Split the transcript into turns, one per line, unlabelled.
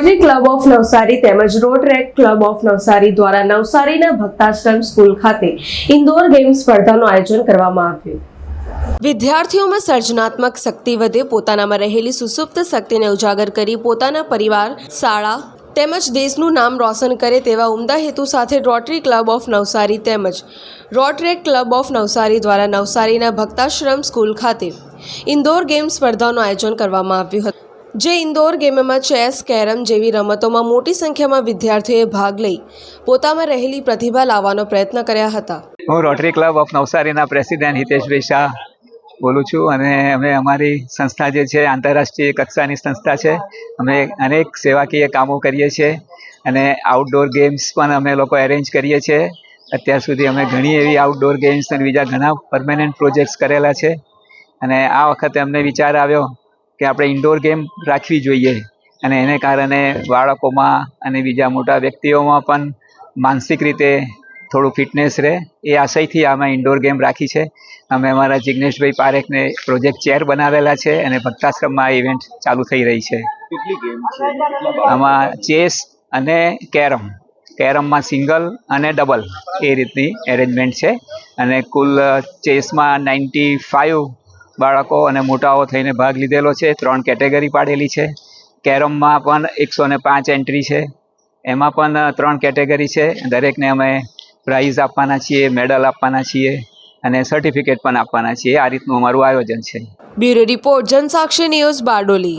Club of Navsari તેમજ Rotaract club of Navsari દ્વારા નવસારીના ભક્તાશ્રમ સ્કૂલ ખાતે ઇન્ડોર ગેમ સ્પર્ધાનું આયોજન કરવામાં આવ્યું. વિદ્યાર્થીઓમાં સર્જનાત્મક શક્તિ વધે, પોતાનામાં રહેલી સુસુપ્ત શક્તિને ઉજાગર કરી પોતાના પરિવાર, શાળા તેમજ દેશનું નામ રોશન કરે તેવા ઉમદા હેતુ સાથે રોટરી ક્લબ ઓફ નવસારી તેમજ રોટરેક ક્લબ ઓફ નવસારી દ્વારા નવસારીના ભક્તાશ્રમ સ્કૂલ ખાતે ઇન્ડોર ગેમ સ્પર્ધાનું આયોજન કરવામાં આવ્યું હતું. જે ઇન્ડોર ગેમમાં ચેસ, કેરમ જેવી રમતોમાં મોટી સંખ્યામાં વિદ્યાર્થીઓએ ભાગ લઈ પોતામાં રહેલી પ્રતિભા લાવવાનો પ્રયત્ન કર્યા હતા.
હું રોટરી ક્લબ ઓફ નવસારીના પ્રેસિડેન્ટ હિતેશભાઈ શાહ બોલું છું અને અમે અમારી સંસ્થા જે છે, આંતરરાષ્ટ્રીય કક્ષાની સંસ્થા છે, અમે અનેક સેવાકીય કામો કરીએ છીએ અને આઉટડોર ગેમ્સ પણ અમે લોકો એરેન્જ કરીએ છીએ. અત્યાર સુધી અમે ઘણી એવી આઉટડોર ગેમ્સ અને બીજા ઘણા પરમેનન્ટ પ્રોજેક્ટ્સ કરેલા છે અને આ વખતે અમને વિચાર આવ્યો કે આપણે ઇન્ડોર ગેમ રાખવી જોઈએ. અને એને કારણે બાળકોમાં અને બીજા મોટા વ્યક્તિઓમાં પણ માનસિક રીતે થોડું ફિટનેસ રહે. એ આશયથી અમે ઇન્ડોર ગેમ રાખી છે. અમે અમારા જિગ્નેશભાઈ પારેખને પ્રોજેક્ટ ચેર બનાવેલા છે અને ભક્તાશ્રમમાં આ ઇવેન્ટ ચાલુ થઈ રહી છે? આમાં ચેસ અને કેરમ. કેરમમાં સિંગલ અને ડબલ એ રીતની એરેન્જમેન્ટ છે. અને કુલ ચેસમાં નાઇન્ટી ફાઇવ બાળકો અને મોટાઓ થઈને ભાગ લીધેલો છે. ત્રણ કેટેગરી પાડેલી છે. કેરમમાં પણ એકસો ને પાંચ એન્ટ્રી છે. એમાં પણ ત્રણ કેટેગરી છે. દરેકને અમે પ્રાઇઝ આપવાના છીએ, મેડલ આપવાના છીએ અને સર્ટિફિકેટ પણ આપવાના છીએ. આ રીતનું અમારું આયોજન છે.
Bureau report Jansakshi news Bardoli.